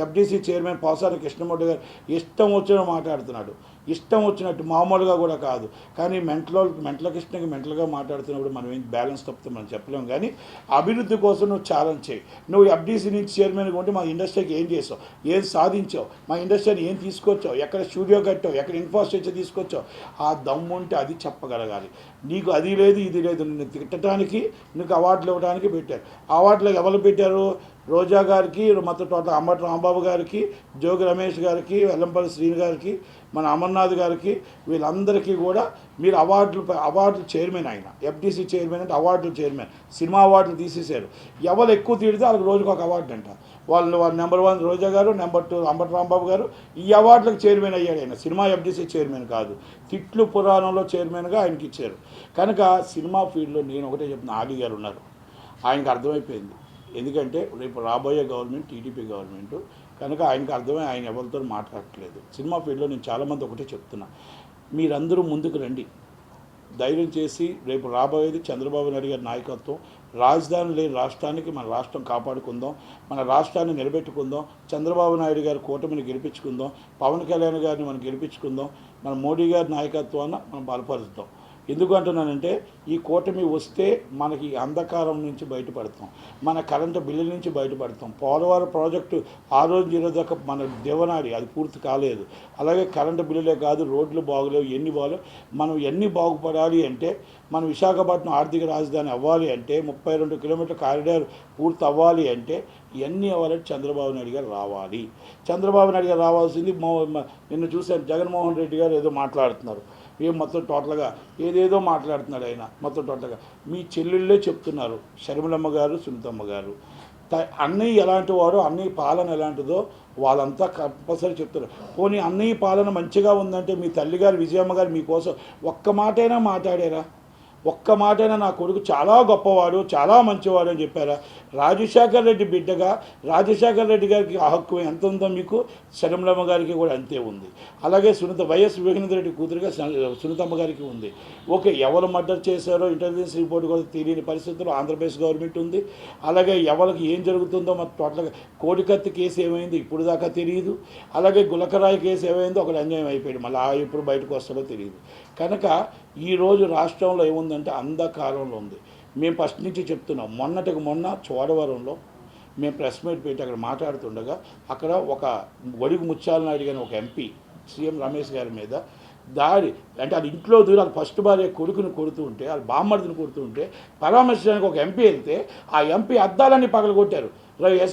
FDC chairman పాసారి Krishnamurthy గారు ఇష్టం వచ్చిన మాట్లాడుతున్నాడు. ఇష్టం వచ్చినట్టు మామూలుగా కూడా కాదు. కానీ మెంటలో మెంటల కృష్ణకి మెంటల్గా మాట్లాడుతున్నప్పుడు మనం ఏం బ్యాలెన్స్ తప్పితే మనం చెప్పలేము కానీ అభివృద్ధి కోసం నువ్వు ఛాలెంజ్ చేయి. నువ్వు ఎఫ్డీసీ నుంచి చైర్మన్గా ఉంటే మా ఇండస్ట్రీకి ఏం చేసావు ఏం సాధించావు? మా ఇండస్ట్రీని ఏం తీసుకొచ్చావు? ఎక్కడ స్టూడియో కట్టావు? ఎక్కడ ఇన్ఫ్రాస్ట్రక్చర్ తీసుకొచ్చావు? ఆ దమ్ము ఉంటే అది చెప్పగలగాలి. నీకు అది లేదు ఇది లేదు. నిన్ను తిట్టడానికి నీకు అవార్డులు ఇవ్వడానికి పెట్టారు. అవార్డులకు ఎవరు పెట్టారు? రోజా గారికి మొత్తం టోటల్ అంబటి రాంబాబు గారికి జోగి రమేష్ గారికి వెల్లంపల్లి శ్రీని గారికి మన అమర్నాథ్ గారికి వీళ్ళందరికీ కూడా మీరు అవార్డులు అవార్డులు చైర్మన్ ఆయన. ఎఫ్డీసీ చైర్మన్ అంటే అవార్డులు చైర్మన్. సినిమా అవార్డులు తీసేశారు. ఎవరు ఎక్కువ తీడితే వాళ్ళకి రోజుకు ఒక అవార్డు అంట. వాళ్ళు వాళ్ళు నెంబర్ వన్ రోజా గారు నెంబర్ టూ అంబటి రాంబాబు గారు ఈ అవార్డులకు చైర్మన్ అయ్యాడు ఆయన. సినిమా ఎఫ్డీసీ చైర్మన్ కాదు. తిట్లు పురాణంలో చైర్మన్గా ఆయనకి ఇచ్చారు. కనుక సినిమా ఫీల్డ్లో నేను ఒకటే చెప్తున్నా ఆడి గారు ఉన్నారు. ఆయనకు అర్థమైపోయింది. ఎందుకంటే రేపు రాబోయే గవర్నమెంట్ టీడీపీ గవర్నమెంట్ కనుక ఆయనకు అర్థమై ఆయన ఎవరితో మాట్లాడట్లేదు. సినిమా ఫీల్డ్లో నేను చాలామంది ఒకటే చెప్తున్నా. మీరందరూ ముందుకు రండి. ధైర్యం చేసి రేపు రాబోయేది చంద్రబాబు నాయుడు గారి నాయకత్వం. రాజధాని లేని రాష్ట్రానికి మన రాష్ట్రం కాపాడుకుందాం. మన రాష్ట్రాన్ని నిలబెట్టుకుందాం. చంద్రబాబు నాయుడు గారి కూటమిని గెలిపించుకుందాం. పవన్ కళ్యాణ్ గారిని మనం గెలిపించుకుందాం. మన మోడీ గారి నాయకత్వాన్ని మనం బలపరుద్దాం. ఎందుకు అంటున్నానంటే ఈ కూటమి వస్తే మనకి అంధకారం నుంచి బయటపడతాం. మన కరెంటు బిల్లు నుంచి బయటపడతాం. పోలవరం ప్రాజెక్టు ఆ రోజు ఈ దాకా మన దేవనాడి అది పూర్తి కాలేదు. అలాగే కరెంటు బిల్లులే కాదు రోడ్లు బాగలేవు ఎన్ని బాగలేవు. మనం ఎన్ని బాగుపడాలి అంటే మన విశాఖపట్నం ఆర్థిక రాజధాని అవ్వాలి అంటే ముప్పై రెండు కిలోమీటర్ కారిడార్ పూర్తి అవ్వాలి అంటే ఇవన్నీ అవ్వాలంటే చంద్రబాబు నాయుడు గారు రావాలి. చంద్రబాబు నాయుడు గారు రావాల్సింది నిన్న చూశాను జగన్మోహన్ రెడ్డి గారు ఏదో మాట్లాడుతున్నారు. ఏం మొత్తం టోటల్గా ఏదేదో మాట్లాడుతున్నాడు ఆయన మొత్తం టోటల్గా. మీ చెల్లెళ్ళే చెప్తున్నారు శర్మిలమ్మ గారు సునీతమ్మ గారు. త- అన్నయ్య ఎలాంటి వాడు అన్నయ్య పాలన ఎలాంటిదో వాళ్ళంతా కంపల్సరీ చెప్తారు. పోనీ అన్నయ్య పాలన మంచిగా ఉందంటే మీ తల్లిగారు విజయమ్మ గారు మీకోసం ఒక్క మాటైనా మాట్లాడారా? ఒక్క మాటైనా నా కొడుకు చాలా గొప్పవాడు చాలా మంచివాడు అని చెప్పారా? రాజశేఖర్ రెడ్డి బిడ్డగా రాజశేఖర్ రెడ్డి గారికి ఆ హక్కు ఎంత ఉందో మీకు? శరమలమ్మ గారికి కూడా అంతే ఉంది. అలాగే సునీత వైఎస్ వివేకానంద రెడ్డి కూతురుగా సునీతమ్మ గారికి ఉంది. ఓకే ఎవరు మర్డర్ చేశారో ఇంటెలిజెన్స్ రిపోర్ట్ కూడా తెలియని పరిస్థితుల్లో ఆంధ్రప్రదేశ్ గవర్నమెంట్ ఉంది. అలాగే ఎవరికి ఏం జరుగుతుందో మరి టోటల్గా కోడికత్తి కేసు ఏమైంది? ఇప్పుడు దాకా తెలియదు. అలాగే గులకరాయి కేసు ఏమైందో ఒకటి అన్యాయం అయిపోయాడు మళ్ళీ ఆ ఎప్పుడు బయటకు వస్తాడో తెలియదు. కనుక ఈరోజు రాష్ట్రంలో ఉందంటే అంధకారంలో ఉంది. మేము ఫస్ట్ నుంచి చెప్తున్నాం. మొన్నటికి మొన్న చోడవరంలో మేము ప్రెస్ మీట్ పెట్టి అక్కడ మాట్లాడుతుండగా అక్కడ ఒక ఒడిగు ముత్యాల నాయుడు గారి ఒక ఎంపీ సీఎం రమేష్ గారి మీద దాడి. అంటే అది ఇంట్లో దూరం అది ఫస్ట్ భార్య కొడుకుని కొడుతూ ఉంటే అది బామ్మడిని కొడుతూ ఉంటే పరామర్శించడానికి ఒక ఎంపీ వెళ్తే ఆ ఎంపీ అద్దాలన్నీ పగలగొట్టారు.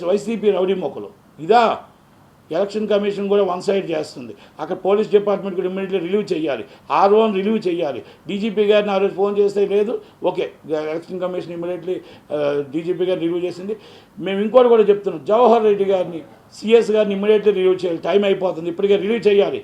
వైసీపీ రౌడీ మొక్కలు. ఇదా? ఎలక్షన్ కమిషన్ కూడా వన్ సైడ్ చేస్తుంది. అక్కడ పోలీస్ డిపార్ట్మెంట్ కూడా ఇమ్మీడియట్లీ రిలీవ్ చేయాలి. ఆ రోజు రిలీవ్ చేయాలి. డీజీపీ గారిని ఆ రోజు ఫోన్ చేస్తే లేదు. Okay election commission immediately DGP గారిని రిలీవ్ చేసింది. మేము ఇంకోటి కూడా చెప్తున్నాం. జవహర్ రెడ్డి గారిని సిఎస్ గారిని ఇమ్మీడియట్లీ రిలీవ్ చేయాలి. టైం అయిపోతుంది. ఇప్పటికే రిలీవ్ చేయాలి.